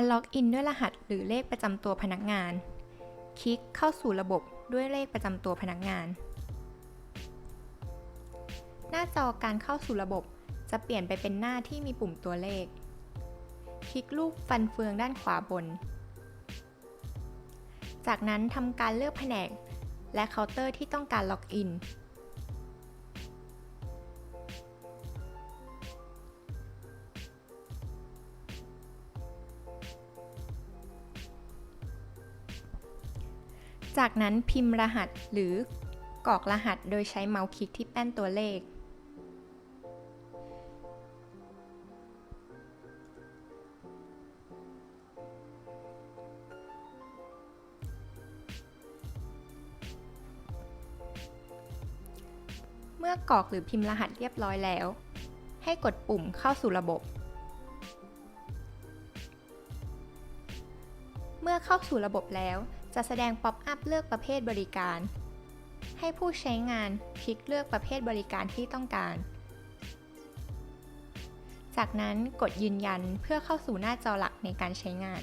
การล็อกอินด้วยรหัสหรือเลขประจำตัวพนักงาน คลิกเข้าสู่ระบบด้วยเลขประจำตัวพนักงาน หน้าจอการเข้าสู่ระบบจะเปลี่ยนไปเป็นหน้าที่มีปุ่มตัวเลข คลิกรูปฟันเฟืองด้านขวาบน จากนั้นทำการเลือกแผนก และเคาน์เตอร์ที่ต้องการล็อกอิน จากนั้นพิมพ์รหัสหรือกรอกรหัสโดยใช้เมาส์คลิกที่แป้นตัวเลข เมื่อกรอกหรือพิมพ์รหัสเรียบร้อยแล้ว ให้กดปุ่มเข้าสู่ระบบเมื่อเข้าสู่ระบบแล้ว จะแสดงป๊อปอัพเลือกประเภทบริการ ให้ผู้ใช้งานคลิกเลือกประเภทบริการที่ต้องการ จากนั้นกดยืนยันเพื่อเข้าสู่หน้าจอหลักในการใช้งาน